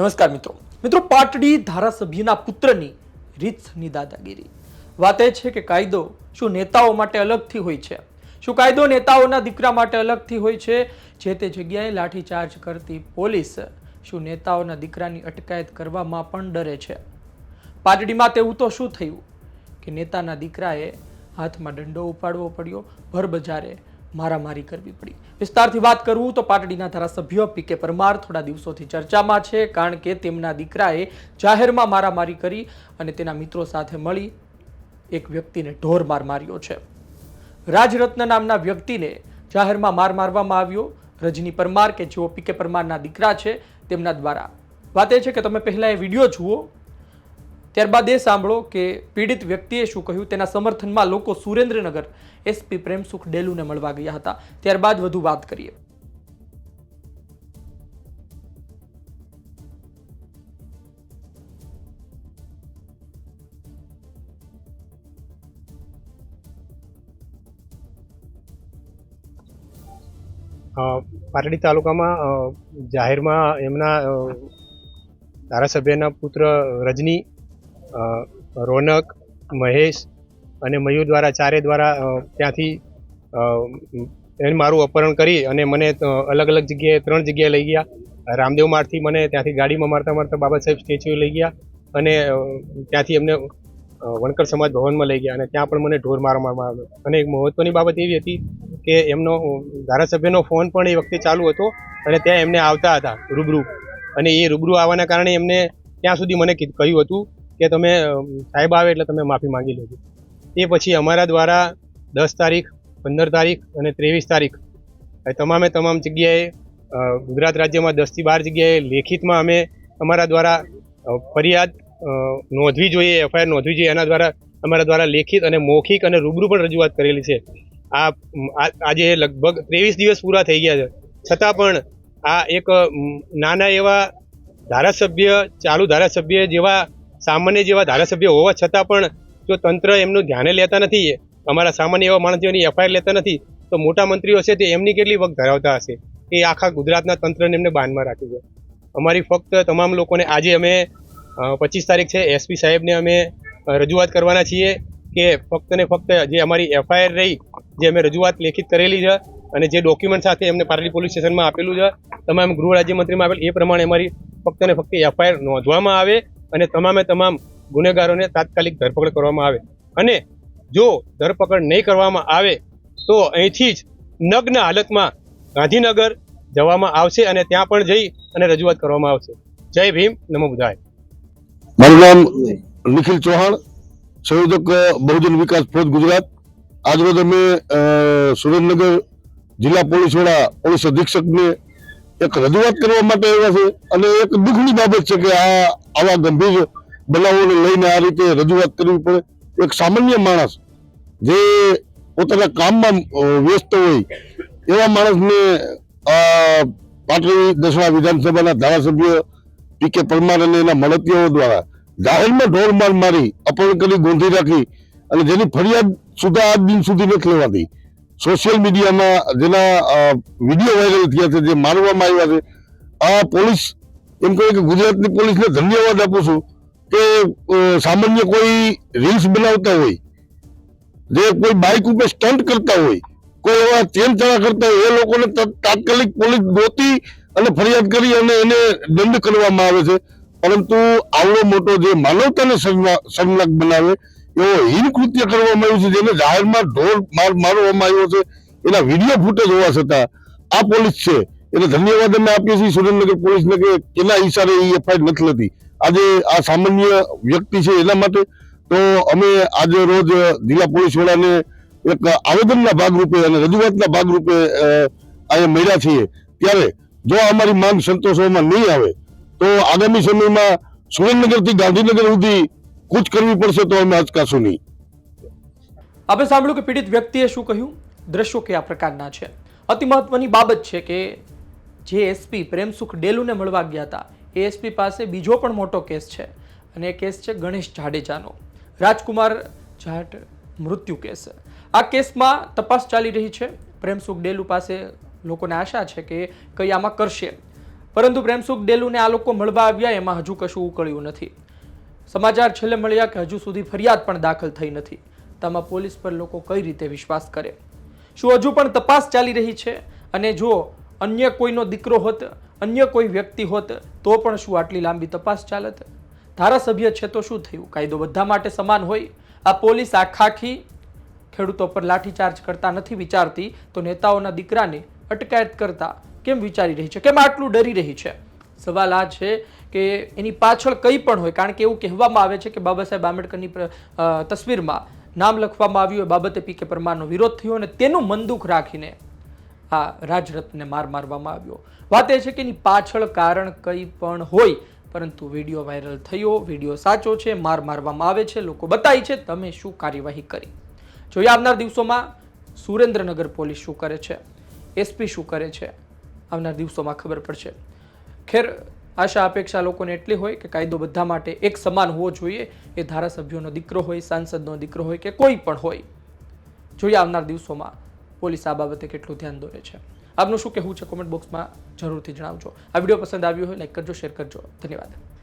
નમસ્કાર મિત્રો. મિત્રો, પાટડી ધારાસભ્યના પુત્રની રીતની દાદાગીરી. વાત એ છે કે કાયદો શું નેતાઓ માટે અલગથી હોય છે? શું કાયદો નેતાઓના દીકરા માટે અલગથી હોય છે? જે તે જગ્યાએ લાઠીચાર્જ કરતી પોલીસ શું નેતાઓના દીકરાની અટકાયત કરવામાં પણ ડરે છે? પાટડીમાં તેવું તો શું થયું? કે નેતાના દીકરાએ હાથમાં દંડો ઉપાડવો પડ્યો ભર બજારે મારામારી કરવી પડી. વિસ્તારથી વાત કરું તો પાટડીના ધારાસભ્ય પી કે પરમાર થોડા દિવસોથી ચર્ચામાં છે, કારણ કે તેમના દીકરાએ જાહેરમાં મારામારી કરી અને તેના મિત્રો સાથે મળી એક વ્યક્તિને ઢોર માર માર્યો છે. રાજરત્ન નામના વ્યક્તિને જાહેરમાં માર મારવામાં આવ્યો. રજની પરમાર કે જેઓ પી કે પરમારના દીકરા છે, તેમના દ્વારા. વાત એ છે કે તમે પહેલાં એ વીડિયો જુઓ. ત્યારબાદ એ સાંભળો કે પીડિત વ્યક્તિએ શું કહ્યું? તેના સમર્થનમાં લોકો સુરેન્દ્રનગર એસપી પ્રેમસુખ ડેલુને મળવા ગયા હતા. ત્યારબાદ વધુ વાત કરીએ. પાટડી તાલુકામાં જાહેરમાં એમના ધારાસભ્યના પુત્ર રજની રોનક, મહેશ અને મયુર દ્વારા, ચારે દ્વારા ત્યાંથી એને મારું અપહરણ કરી અને મને અલગ અલગ જગ્યાએ, ત્રણ જગ્યાએ લઈ ગયા. રામદેવ માર્ગથી મને ત્યાંથી ગાડીમાં મારતા મારતા બાબા સાહેબ સ્ટેચ્યુ લઈ ગયા અને ત્યાંથી એમને વણકર સમાજ ભવનમાં લઈ ગયા અને ત્યાં પણ મને ઢોર મારવામાં આવ્યો. અને એક મહત્ત્વની બાબત એવી હતી કે એમનો ધારાસભ્યનો ફોન પણ એ વખતે ચાલુ હતો અને ત્યાં એમને આવતા હતા રૂબરૂ. અને એ રૂબરૂ આવવાના કારણે એમને ત્યાં સુધી મને કહ્યું હતું કે તમે સાહેબ આવે એટલે તમે માફી માંગી લેજો. એ પછી અમારા દ્વારા દસ તારીખ, પંદર તારીખ અને ત્રેવીસ તારીખ તમામે તમામ જગ્યાએ ગુજરાત રાજ્યમાં દસથી બાર જગ્યાએ લેખિતમાં અમે અમારા દ્વારા ફરિયાદ નોંધવી જોઈએ, એફઆઈઆર નોંધવી જોઈએ. એના દ્વારા અમારા દ્વારા લેખિત અને મૌખિક અને રૂબરૂ પણ રજૂઆત કરેલી છે. આ આજે લગભગ ત્રેવીસ દિવસ પૂરા થઈ ગયા છે. છતાં પણ આ એક નાના એવા ધારાસભ્ય, ચાલુ ધારાસભ્ય જેવા સામાન્ય જેવા ધારાસભ્ય હોવા છતાં પણ જો તંત્ર એમનું ધ્યાને લેતા નથી, અમારા સામાન્ય એવા માણસોની એફઆઈઆર લેતા નથી, તો મોટા મંત્રીઓ છે તે એમની કેટલી વખત ધરાવતા હશે? એ આખા ગુજરાતના તંત્રને એમને બાનમાં રાખ્યું છે. અમારી ફક્ત તમામ લોકોને આજે અમે પચીસ તારીખ છે, એસપી સાહેબને અમે રજૂઆત કરવાના છીએ કે ફક્ત ને ફક્ત જે અમારી એફઆઈઆર રહી, જે અમે રજૂઆત લેખિત કરેલી છે અને જે ડોક્યુમેન્ટ સાથે એમને પારડી પોલીસ સ્ટેશનમાં આપેલું છે, તમામ ગૃહ રાજ્યમંત્રીમાં આપેલ એ પ્રમાણે અમારી ફક્ત ને ફક્ત એફઆઈઆર નોંધવામાં આવે અને તમામે તમામ ગુનેગારોને તાત્કાલિક ધરપકડ કરવામાં આવે. અને જો ધરપકડ નહીં કરવામાં આવે, તો અહીંથી જ નગ્ન હાલતમાં ગાંધીનગર જવામાં આવશે અને ત્યાં પણ જઈ અને રજૂઆત કરવામાં આવશે. જય ભીમ, નમો બુધાય. મારું નામ નિખિલ ચૌહાણ, સંયોજક બહુજન વિકાસ ફોજ ગુજરાત. આજરોજ અમે સુરેન્દ્રનગર જિલ્લા પોલીસ વડા પોલીસ અધિક્ષકને એક રજૂઆત કરવા માટે આવ્યા છે અને એક દુઃખની બાબત છે કે આ આવા ગંભીર બનાવોને લઈને આ રીતે રજૂઆત કરવી પડે. એક સામાન્ય માણસ જે પોતાના કામમાં વ્યસ્ત હોય, એવા માણસને પાટડી દસમા વિધાનસભાના ધારાસભ્ય પી કે પરમાર અને એના મળતીઓ દ્વારા જાહેરમાં ઢોર માર મારી, અપહરણ કરી, ગોંધી રાખી અને જેની ફરિયાદ સુધા આજ દિન સુધી નથી લેવાતી. સોશિયલ મીડિયામાં જેના વીડિયો વાયરલ થયા છે, જે મારવામાં આવ્યા છે, આ પોલીસ, એમ કહે કે ગુજરાતની પોલીસને ધન્યવાદ આપું છું કે સામાન્ય કોઈ રીલ્સ બનાવતા હોય, જે કોઈ બાઇક ઉપર સ્ટન્ટ કરતા હોય, કોઈ એવા ચેન ચડા કરતા હોય, એ લોકોને તાત્કાલિક પોલીસ ગોતી અને ફરિયાદ કરી અને એને દંડ કરવામાં આવે છે. પરંતુ, આવડો મોટો જે માનવતાને શર્મનાક બનાવે એવો હીન કૃત્ય કરવામાં આવ્યું છે, જેને જાહેરમાં ઢોર માર મારવામાં આવ્યો છે. એના વીડિયો ફૂટેજ હોવા છતાં આ પોલીસ છે. એને ધન્યવાદ અમે આપીએ છીએ સુરેન્દ્રનગર પોલીસને કે કેના ઈશારે એ એફઆઈઆર નથી લેતી આજે આ સામાન્ય વ્યક્તિ છે એના માટે તો અમે આજે રોજ જિલ્લા પોલીસ વડાને એક આવેદનના ભાગરૂપે અને રજૂઆતના ભાગરૂપે અહીંયા મળ્યા છીએ. ત્યારે જો અમારી માંગ સંતોષવામાં નહીં આવે, તો આગામી સમયમાં સુરેન્દ્રનગરથી ગાંધીનગર સુધી કૂચ કરવી પડશે તો અમે અચકાશું નહીં. આપણે સાંભળ્યું કે પીડિત વ્યક્તિએ શું કહ્યું? દ્રશ્યો કયા પ્રકારના છે. અતિ મહત્વની બાબત છે કે જે એસપી પ્રેમસુખ ડેલુને મળવા ગયા હતા, એ એસપી પાસે બીજો પણ મોટો કેસ છે અને એ કેસ છે ગણેશ જાડેજાનો. રાજકુમાર જાટ મૃત્યુ કેસ. આ કેસમાં તપાસ ચાલી રહી છે. પ્રેમસુખ ડેલુ પાસે લોકોને આશા છે કે કઈ આમાં કરશે. પરંતુ પ્રેમસુખ ડેલુને આ લોકો મળવા આવ્યા એમાં હજુ કશું ઉકળ્યું નથી. સમાચાર છેલ્લે મળ્યા કે હજુ સુધી ફરિયાદ પણ દાખલ થઈ નથી. તેમાં પોલીસ પર લોકો કઈ રીતે વિશ્વાસ કરે? શું હજુ પણ તપાસ ચાલી રહી છે? અને જો અન્ય કોઈનો દીકરો હોત, અન્ય કોઈ વ્યક્તિ હોત, તો પણ શું આટલી લાંબી તપાસ ચાલત? ધારાસભ્ય છે તો શું થયું? કાયદો બધા માટે સમાન હોય? આ પોલીસ આખાખી ખેડૂતો પર લાઠીચાર્જ કરતા નથી વિચારતી, તો નેતાઓના દીકરાને અટકાયત કરતા કેમ વિચારી રહી છે? કેમ આટલું ડરી રહી છે? સવાલ આ છે કે એની પાછળ કંઈ પણ હોય, કારણ કે એવું કહેવામાં આવે છે કે બાબા સાહેબ આંબેડકરની તસવીરમાં નામ લખવામાં આવ્યું, એ બાબતે પી કે પરમારનો વિરોધ થયો અને તેનું મંદુખ રાખીને આ રાજરત્નને માર મારવામાં આવ્યો. વાત એ છે કે એની પાછળ કારણ કંઈ પણ હોય, પરંતુ વીડિયો વાયરલ થયો, વીડિયો સાચો છે, માર મારવામાં આવે છે, લોકો બતાય છે, તમે શું કાર્યવાહી કરી? જોઈએ આવનાર દિવસોમાં સુરેન્દ્રનગર પોલીસ શું કરે છે? એસપી શું કરે છે? આવનાર દિવસોમાં ખબર પડશે. ખેર આશા અપેક્ષા લોકોને એટલી હોય કે કાયદો બધા માટે એક સમાન હોવો જોઈએ. એ ધારાસભ્યોનો દીકરો હોય, સાંસદનો દીકરો હોય કે કોઈ પણ હોય. જોઈએ આવનાર દિવસોમાં પોલીસ આ બાબતે કેટલું ધ્યાન દોરે છે. આપનું શું કહેવું છે કોમેન્ટ બોક્સમાં જરૂરથી જણાવજો. આ વીડિયો પસંદ આવ્યો હોય લાઈક કરજો શેર કરજો. ધન્યવાદ.